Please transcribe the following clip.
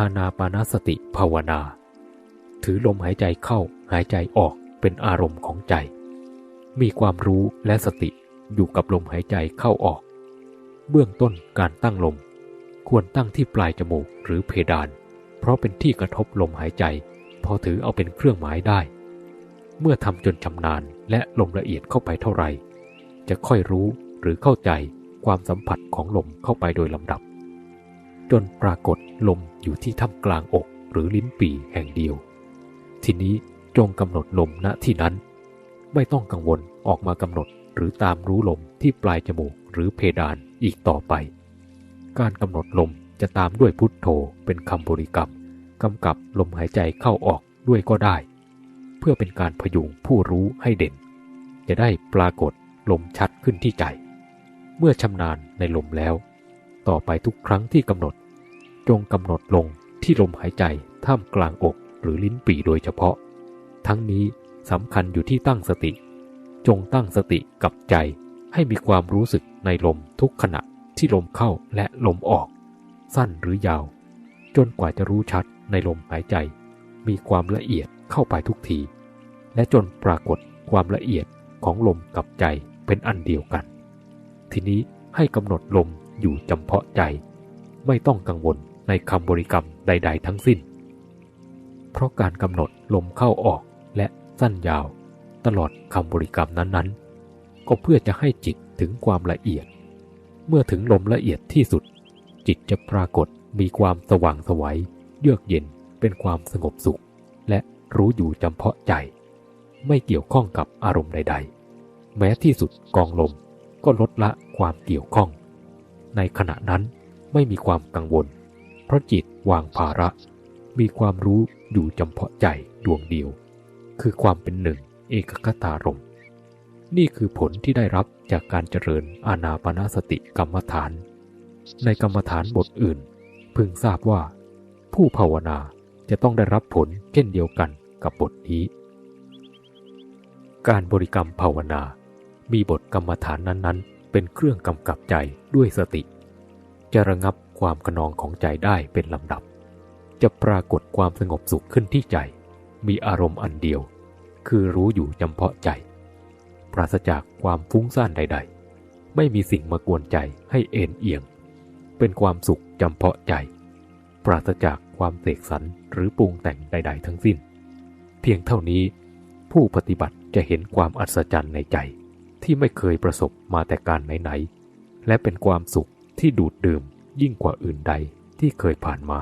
อานาปานสติภาวนา ถือลมหายใจเข้าหายใจออกเป็นอารมณ์ของใจ มีความรู้และสติอยู่กับลมหายใจเข้าออก เบื้องต้นการตั้งลม ควรตั้งที่ปลายจมูกหรือเพดาน เพราะเป็นที่กระทบลมหายใจ พอถือเอาเป็นเครื่องหมายได้ เมื่อทำจนชำนาญและลมละเอียดเข้าไปเท่าไหร่ จะค่อยรู้หรือเข้าใจความสัมผัสของลมเข้าไปโดยลำดับ จนปรากฏลมอยู่ที่ท่ามกลางอกหรือลิ้นปี่แห่งเดียว ทีนี้จงกำหนดลมณที่นั้น ไม่ต้องกังวลออกมากำหนดหรือตามรู้ลมที่ปลายจมูกหรือเพดานอีกต่อไป การกำหนดลมจะตามด้วยพุทโธเป็นคำบริกรรมกำกับลมหายใจเข้าออกด้วยก็ได้ เพื่อเป็นการพยุงผู้รู้ให้เด่น จะได้ปรากฏลมชัดขึ้นที่ใจ เมื่อชำนาญในลมแล้ว ต่อไปทุกครั้งที่กำหนด จงกำหนดลงที่ลมหายใจท่ามกลางอกหรือลิ้นปี่โดยเฉพาะ ทั้งนี้สำคัญอยู่ที่ตั้งสติ จงตั้งสติกับใจให้มีความรู้สึกในลมทุกขณะที่ลมเข้าและลมออก สั้นหรือยาว จนกว่าจะรู้ชัดในลมหายใจ มีความละเอียดเข้าไปทุกที และจนปรากฏความละเอียดของลมกับใจเป็นอันเดียวกัน ทีนี้ให้กำหนดลมอยู่จำเพาะใจ ไม่ต้องกังวล ในคำบริกรรมใด ๆ ทั้งสิ้น เพราะการกำหนดลมเข้าออกและสั้นยาว ตลอดคำบริกรรมนั้น ๆ ก็เพื่อจะให้จิตถึงความละเอียด เมื่อถึงลมละเอียดที่สุด จิตจะปรากฏมีความสว่างสวัยเยือกเย็นเป็นความสงบสุข และรู้อยู่จำเพาะใจ ไม่เกี่ยวข้องกับอารมณ์ใด ๆ แม้ที่สุดกองลมก็ลดละความเกี่ยวข้อง ในขณะนั้นไม่มีความกังวล เพราะจิตวางภาระ มีความรู้อยู่จำเพาะใจดวงเดียว คือความเป็นหนึ่งเอกคตารม นี่คือผลที่ได้รับจากการเจริญอานาปนาสติกรรมฐาน ในกรรมฐานบทอื่น พึงทราบว่า ผู้ภาวนาจะต้องได้รับผลเช่นเดียวกันกับบทนี้ การบริกรรมภาวนา มีบทกรรมฐานนั้นๆ เป็นเครื่องกำกับใจด้วยสติ จะระงับความกระนองของใจได้เป็นลำดับ จะปรากฏความสงบสุขขึ้นที่ใจ มีอารมณ์อันเดียว คือรู้อยู่จำเพาะใจ ปราศจากความฟุ้งซ่านใด ๆ ไม่มีสิ่งมากวนใจให้เอ็นเอียง เป็นความสุขจำเพาะใจ ปราศจากความเสกสรรหรือปรุงแต่งใด ๆ ทั้งสิ้น เพียงเท่านี้ ผู้ปฏิบัติจะเห็นความอัศจรรย์ในใจ ที่ไม่เคยประสบมาแต่การไหนๆและเป็นความสุข ที่ดูดดื่มยิ่งกว่าอื่นใดที่เคยผ่านมา